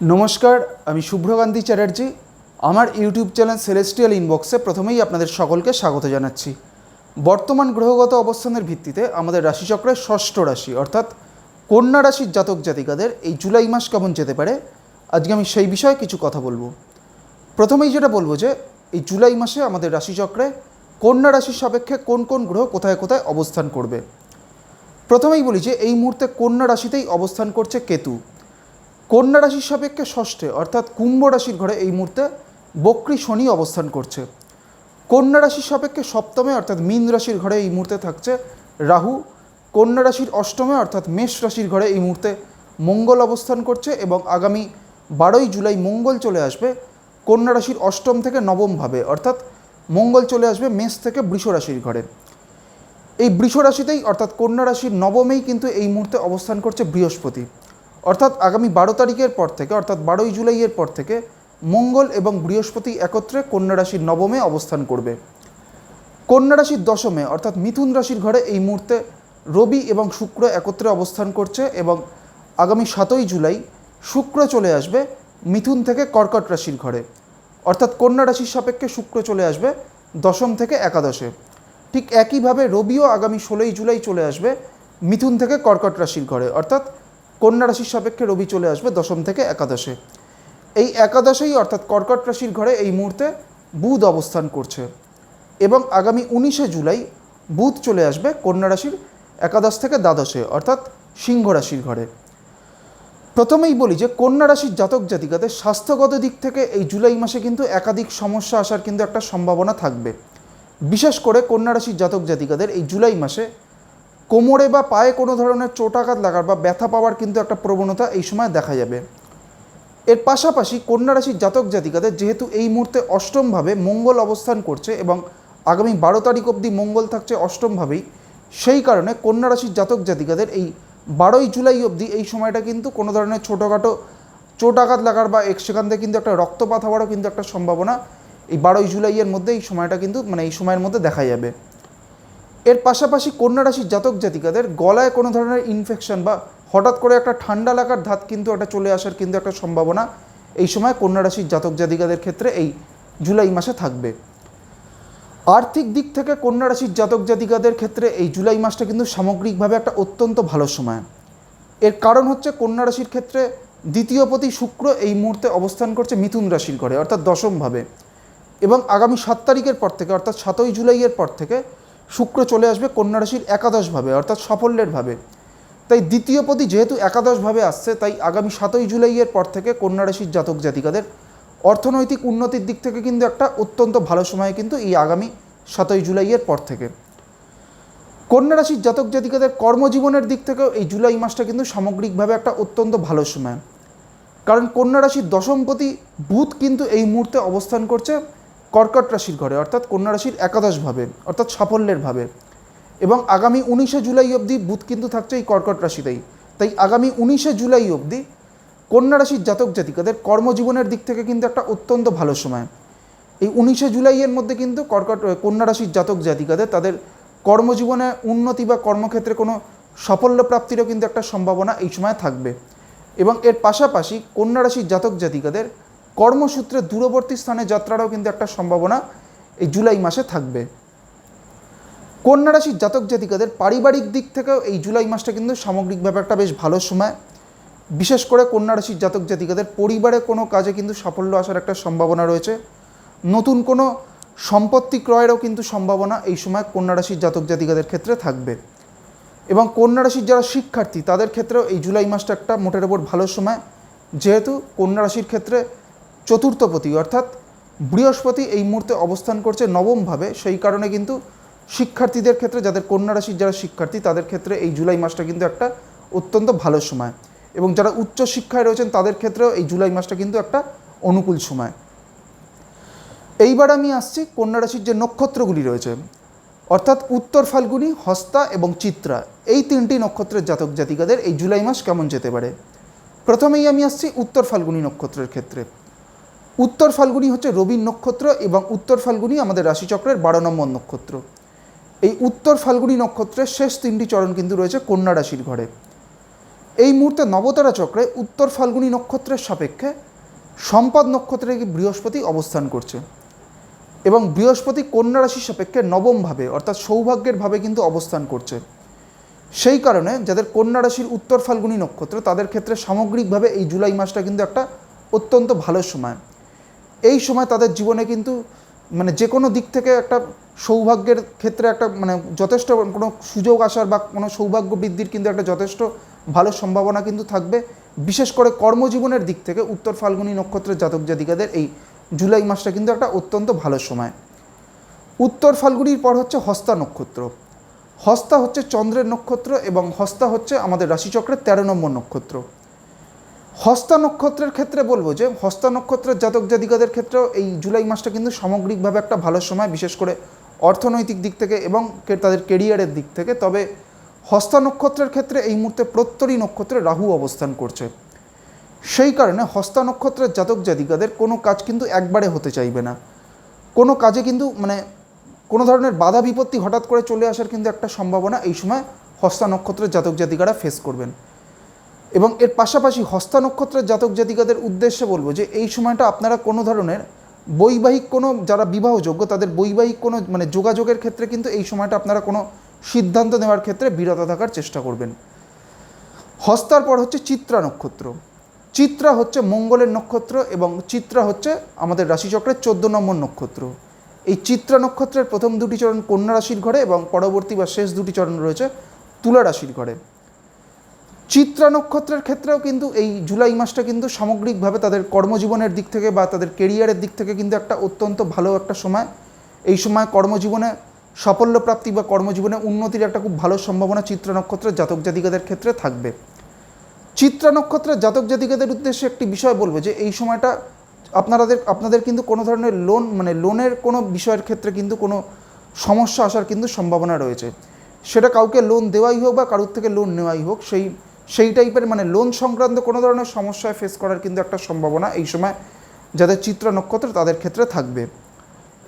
নমস্কার, আমি শুভ্রকান্তি চ্যাটার্জি। আমার ইউটিউব চ্যানেল সেলেস্টিয়াল ইনবক্সে প্রথমেই আপনাদের সকলকে স্বাগত জানাচ্ছি। বর্তমান গ্রহগত অবস্থানের ভিত্তিতে আমাদের রাশিচক্রের ষষ্ঠ রাশি, অর্থাৎ কন্যা রাশির জাতক জাতিকাদের এই জুলাই মাস কেমন যেতে পারে, আজকে আমি সেই বিষয়ে কিছু কথা বলব। প্রথমেই যেটা বলব যে, এই জুলাই মাসে আমাদের রাশিচক্রে কন্যা রাশির সাপেক্ষে কোন কোন গ্রহ কোথায় কোথায় অবস্থান করবে। প্রথমেই বলি যে, এই মুহূর্তে কন্যা রাশিতেই অবস্থান করছে কেতু। কন্যা রাশির সাপেক্ষে ষষ্ঠে, অর্থাৎ কুম্ভ রাশির ঘরে এই মুহূর্তে বক্রী শনি অবস্থান করছে। কন্যা রাশির সাপেক্ষে সপ্তমে, অর্থাৎ মীন রাশির ঘরে এই মুহূর্তে থাকছে রাহু। কন্যা রাশির অষ্টমে, অর্থাৎ মেষ রাশির ঘরে এই মুহূর্তে মঙ্গল অবস্থান করছে এবং আগামী বারোই জুলাই মঙ্গল চলে আসবে কন্যা রাশির অষ্টম থেকে নবম ভাবে, অর্থাৎ মঙ্গল চলে আসবে মেষ থেকে বৃষ রাশির ঘরে। এই বৃষ রাশিতেই, অর্থাৎ কন্যা রাশির নবমেই কিন্তু এই মুহূর্তে অবস্থান করছে বৃহস্পতি। অর্থাৎ আগামী বারো তারিখের পর থেকে, অর্থাৎ বারোই জুলাইয়ের পর থেকে মঙ্গল এবং বৃহস্পতি একত্রে কন্যা রাশির নবমে অবস্থান করবে। কন্যা রাশির দশমে, অর্থাৎ মিথুন রাশির ঘরে এই মুহূর্তে রবি এবং শুক্র একত্রে অবস্থান করছে এবং আগামী সাতই জুলাই শুক্র চলে আসবে মিথুন থেকে কর্কট রাশির ঘরে। অর্থাৎ কন্যা রাশির সাপেক্ষে শুক্র চলে আসবে দশম থেকে একাদশে। ঠিক একইভাবে রবিও আগামী ষোলোই জুলাই চলে আসবে মিথুন থেকে কর্কট রাশির ঘরে। অর্থাৎ কন্যা রাশির সাপেক্ষে রবি চলে আসবে দশম থেকে একাদশে। এই একাদশেই অর্থাৎ কর্কট রাশির ঘরে এই মুহূর্তে বুধ অবস্থান করছে এবং আগামী উনিশে জুলাই বুধ চলে আসবে কন্যা রাশির একাদশ থেকে দ্বাদশে, অর্থাৎ সিংহ রাশির ঘরে। প্রথমেই বলি যে কন্যা রাশির জাতক জাতিকাদের স্বাস্থ্যগত দিক থেকে এই জুলাই মাসে কিন্তু একাধিক সমস্যা আসার কিন্তু একটা সম্ভাবনা থাকবে। বিশেষ করে কন্যা রাশির জাতক জাতিকাদের এই জুলাই মাসে কোমরে বা পায়ে কোনো ধরনের চোটাঘাত লাগার বা ব্যথা পাওয়ার কিন্তু একটা প্রবণতা এই সময় দেখা যাবে। এর পাশাপাশি কন্যা রাশির জাতক জাতিকাদের যেহেতু এই মুহূর্তে অষ্টমভাবে মঙ্গল অবস্থান করছে এবং আগামী বারো তারিখ অবধি মঙ্গল থাকছে অষ্টমভাবেই, সেই কারণে কন্যা রাশির জাতক জাতিকাদের এই বারোই জুলাই অবধি এই সময়টা কিন্তু কোনো ধরনের ছোটোখাটো চোট আঘাত লাগার বা সেখান থেকে কিন্তু একটা রক্তপাত হওয়ারও কিন্তু একটা সম্ভাবনা এই বারোই জুলাইয়ের মধ্যে এই সময়টা কিন্তু মানে এই সময়ের মধ্যে দেখা যাবে। এর পাশাপাশি কন্যা রাশির জাতক জাতিকাদের গলায় কোনো ধরনের ইনফেকশন বা হঠাৎ করে একটা ঠান্ডা লাগার ধাত কিন্তু একটা চলে আসার কিন্তু একটা সম্ভাবনা এই সময় কন্যা রাশির জাতক জাতিকাদের ক্ষেত্রে এই জুলাই মাসে থাকবে। আর্থিক দিক থেকে কন্যা রাশির জাতক জাতিকাদের ক্ষেত্রে এই জুলাই মাসটা কিন্তু সামগ্রিকভাবে একটা অত্যন্ত ভালো সময়। এর কারণ হচ্ছে কন্যা রাশির ক্ষেত্রে দ্বিতীয় পতি শুক্র এই মুহূর্তে অবস্থান করছে মিথুন রাশির ঘরে, অর্থাৎ দশমভাবে এবং আগামী সাত তারিখের পর থেকে, অর্থাৎ সাতই জুলাইয়ের পর থেকে শুক্র চলে আসবে কন্যা রাশির একাদশভাবে, অর্থাৎ সাফল্যের ভাবে তাই দ্বিতীয় পতি যেহেতু একাদশভাবে আসছে, তাই আগামী সাতই জুলাইয়ের পর থেকে কন্যা রাশির জাতক জাতিকাদের অর্থনৈতিক উন্নতির দিক থেকে কিন্তু একটা অত্যন্ত ভালো সময় কিন্তু এই আগামী সাতই জুলাইয়ের পর থেকে। কন্যা রাশির জাতক জাতিকাদের কর্মজীবনের দিক থেকেও এই জুলাই মাসটা কিন্তু সামগ্রিকভাবে একটা অত্যন্ত ভালো সময়। কারণ কন্যা রাশির দশমপতি বুধ কিন্তু এই মুহূর্তে অবস্থান করছে কর্কট রাশির ঘরে, অর্থাৎ কন্যা রাশির একাদশভাবে, অর্থাৎ সাফল্যের ভাবে এবং আগামী উনিশে জুলাই অবধি বুধ কিন্তু থাকছে এই কর্কট রাশিতেই। তাই আগামী উনিশে জুলাই অবধি কন্যা রাশির জাতক জাতিকাদের কর্মজীবনের দিক থেকে কিন্তু একটা অত্যন্ত ভালো সময়। এই উনিশে জুলাইয়ের মধ্যে কিন্তু কর্কট কন্যা রাশির জাতক জাতিকাদের তাদের কর্মজীবনে উন্নতি বা কর্মক্ষেত্রে কোনো সাফল্য প্রাপ্তিরও কিন্তু একটা সম্ভাবনা এই সময় থাকবে। এবং এর পাশাপাশি কন্যা রাশির জাতক জাতিকাদের কর্মসূত্রে দূরবর্তী স্থানে যাত্রারও কিন্তু একটা সম্ভাবনা এই জুলাই মাসে থাকবে। কন্যা রাশির জাতক জাতিকাদের পারিবারিক দিক থেকেও এই জুলাই মাসটা কিন্তু সামগ্রিকভাবে একটা বেশ ভালো সময়। বিশেষ করে কন্যা রাশির জাতক জাতিকাদের পরিবারে কোনো কাজে কিন্তু সাফল্য আসার একটা সম্ভাবনা রয়েছে। নতুন কোনো সম্পত্তি ক্রয়েরও কিন্তু সম্ভাবনা এই সময় কন্যা রাশির জাতক জাতিকাদের ক্ষেত্রে থাকবে। এবং কন্যা রাশির যারা শিক্ষার্থী, তাদের ক্ষেত্রেও এই জুলাই মাসটা একটা মোটের ওপর ভালো সময়। যেহেতু কন্যা রাশির ক্ষেত্রে চতুর্থপতি, অর্থাৎ বৃহস্পতি এই মুহূর্তে অবস্থান করছে নবমভাবে। সেই কারণে কিন্তু শিক্ষার্থীদের ক্ষেত্রে, যাদের কন্যা রাশির যারা শিক্ষার্থী, তাদের ক্ষেত্রে এই জুলাই মাসটা কিন্তু একটা অত্যন্ত ভালো সময়। এবং যারা উচ্চ শিক্ষায় রয়েছেন, তাদের ক্ষেত্রেও এই জুলাই মাসটা কিন্তু একটা অনুকূল সময়। এইবার আমি আসছি কন্যা রাশির যে নক্ষত্রগুলি রয়েছে, অর্থাৎ উত্তর ফাল্গুনি, হস্তা এবং চিত্রা। এই তিনটি নক্ষত্রের জাতক জাতিকাদের এই জুলাই মাস কেমন যেতে পারে? প্রথমেই আমি আসছি উত্তর ফাল্গুনি নক্ষত্রের ক্ষেত্রে। উত্তর ফাল্গুনি হচ্ছে রবির নক্ষত্র এবং উত্তর ফাল্গুনি আমাদের রাশিচক্রের বারো নম্বর নক্ষত্র। এই উত্তর ফাল্গুনি নক্ষত্রের শেষ তিনটি চরণ কিন্তু রয়েছে কন্যা রাশির ঘরে। এই মুহূর্তে নবতারা চক্রে উত্তর ফাল্গুনি নক্ষত্রের সাপেক্ষে সম্পদ নক্ষত্রে বৃহস্পতি অবস্থান করছে এবং বৃহস্পতি কন্যা রাশির সাপেক্ষে নবমভাবে অর্থাৎ সৌভাগ্যের ভাবে কিন্তু অবস্থান করছে। সেই কারণে যাদের কন্যা রাশির উত্তর ফাল্গুনি নক্ষত্র তাদের ক্ষেত্রে সামগ্রিকভাবে এই জুলাই মাসটা কিন্তু একটা অত্যন্ত ভালো সময়। এই সময় তাদের জীবনে কিন্তু মানে যে কোনো দিক থেকে একটা সৌভাগ্যের ক্ষেত্রে একটা মানে যথেষ্ট কোনো সুযোগ আসার বা কোনো সৌভাগ্য বৃদ্ধির কিন্তু একটা যথেষ্ট ভালো সম্ভাবনা কিন্তু থাকবে। বিশেষ করে কর্মজীবনের দিক থেকে উত্তর ফাল্গুনী নক্ষত্রের জাতক জাতিকাদের এই জুলাই মাসটা কিন্তু একটা অত্যন্ত ভালো সময়। উত্তর ফাল্গুনির পর হচ্ছে হস্তা নক্ষত্র। হস্তা হচ্ছে চন্দ্রের নক্ষত্র এবং হস্তা হচ্ছে আমাদের রাশিচক্রের তেরো নম্বর নক্ষত্র। হস্তা নক্ষত্রের ক্ষেত্রে বলব যে হস্তা নক্ষত্রের জাতক জাতিকাদের ক্ষেত্রেও এই জুলাই মাসটা কিন্তু সামগ্রিকভাবে একটা ভালো সময়, বিশেষ করে অর্থনৈতিক দিক থেকে এবং তাদের কেরিয়ারের দিক থেকে। তবে হস্তা নক্ষত্রের ক্ষেত্রে এই মুহূর্তে প্রত্যরী নক্ষত্রে রাহু অবস্থান করছে। সেই কারণে হস্তা নক্ষত্রের জাতক জাতিকাদের কোনো কাজ কিন্তু একবারে হতে চাইবে না। কোনো কাজে কিন্তু মানে কোনো ধরনের বাধা বিপত্তি হঠাৎ করে চলে আসার কিন্তু একটা সম্ভাবনা এই সময় হস্তা নক্ষত্রের জাতক জাতিকারা ফেস করবেন। এবং এর পাশাপাশি হস্তা নক্ষত্রের জাতক জাতিকাদের উদ্দেশ্যে বলব যে এই সময়টা আপনারা কোনো ধরনের বৈবাহিক কোনো যারা বিবাহযোগ্য, তাদের বৈবাহিক কোনো মানে যোগাযোগের ক্ষেত্রে কিন্তু এই সময়টা আপনারা কোনো সিদ্ধান্ত নেওয়ার ক্ষেত্রে বিরত থাকার চেষ্টা করবেন। হস্তার পর হচ্ছে চিত্রা নক্ষত্র। চিত্রা হচ্ছে মঙ্গলের নক্ষত্র এবং চিত্রা হচ্ছে আমাদের রাশিচক্রের চোদ্দ নম্বর নক্ষত্র। এই চিত্রা নক্ষত্রের প্রথম দুটি চরণ কন্যা রাশির ঘরে এবং পরবর্তী বা শেষ দুটি চরণ রয়েছে তুলা রাশির ঘরে। চিত্রা নক্ষত্রের ক্ষেত্রেও কিন্তু এই জুলাই মাসটা কিন্তু সামগ্রিকভাবে তাদের কর্মজীবনের দিক থেকে বা তাদের কেরিয়ারের দিক থেকে কিন্তু একটা অত্যন্ত ভালো একটা সময়। এই সময় কর্মজীবনে সাফল্য প্রাপ্তি বা কর্মজীবনে উন্নতির একটা খুব ভালো সম্ভাবনা চিত্রা নক্ষত্রের জাতক জাতিকাদের ক্ষেত্রে থাকবে। চিত্রা নক্ষত্রের জাতক জাতিকাদের উদ্দেশ্যে একটি বিষয় বলব যে, এই সময়টা আপনাদের আপনাদের কিন্তু কোনো ধরনের লোন মানে লোনের কোনো বিষয়ের ক্ষেত্রে কিন্তু কোনো সমস্যা আসার কিন্তু সম্ভাবনা রয়েছে। সেটা কাউকে লোন দেওয়াই হোক বা কারোর থেকে লোন নেওয়াই হোক, সেই সেই টাইপের মানে লোন সংক্রান্ত কোনো ধরনের সমস্যায় ফেস করার কিন্তু একটা সম্ভাবনা এই সময় যাদের চিত্রা নক্ষত্র তাদের ক্ষেত্রে থাকবে।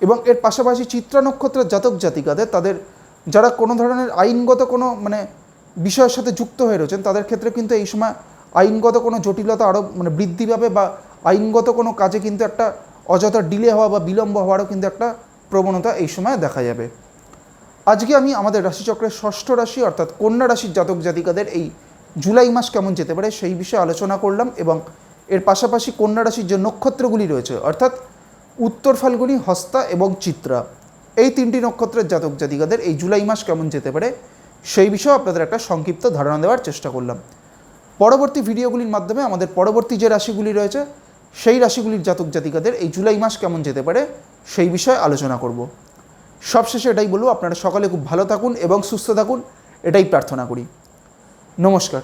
এবং এর পাশাপাশি চিত্রা নক্ষত্রের জাতক জাতিকাদের তাদের যারা কোনো ধরনের আইনগত কোনো মানে বিষয়ের সাথে যুক্ত হয়ে রয়েছেন তাদের ক্ষেত্রে কিন্তু এই সময় আইনগত কোনো জটিলতা আরও মানে বৃদ্ধি পাবে বা আইনগত কোনো কাজে কিন্তু একটা অযথা ডিলে হওয়া বা বিলম্ব হওয়ারও কিন্তু একটা প্রবণতা এই সময় দেখা যাবে। আজকে আমি আমাদের রাশিচক্রের ষষ্ঠ রাশি অর্থাৎ কন্যা রাশির জাতক জাতিকাদের এই জুলাই মাস কেমন যেতে পারে সেই বিষয়ে আলোচনা করলাম এবং এর পাশাপাশি কন্যা রাশির যে নক্ষত্রগুলি রয়েছে, অর্থাৎ উত্তর ফাল্গুনি, হস্তা এবং চিত্রা, এই তিনটি নক্ষত্রের জাতক জাতিকাদের এই জুলাই মাস কেমন যেতে পারে সেই বিষয়ে আপনাদের একটা সংক্ষিপ্ত ধারণা দেওয়ার চেষ্টা করলাম। পরবর্তী ভিডিওগুলির মাধ্যমে আমাদের পরবর্তী যে রাশিগুলি রয়েছে, সেই রাশিগুলির জাতক জাতিকাদের এই জুলাই মাস কেমন যেতে পারে সেই বিষয়ে আলোচনা করব। সবশেষে এটাই বলব, আপনারা সকালে খুব ভালো থাকুন এবং সুস্থ থাকুন, এটাই প্রার্থনা করি। নমস্কার।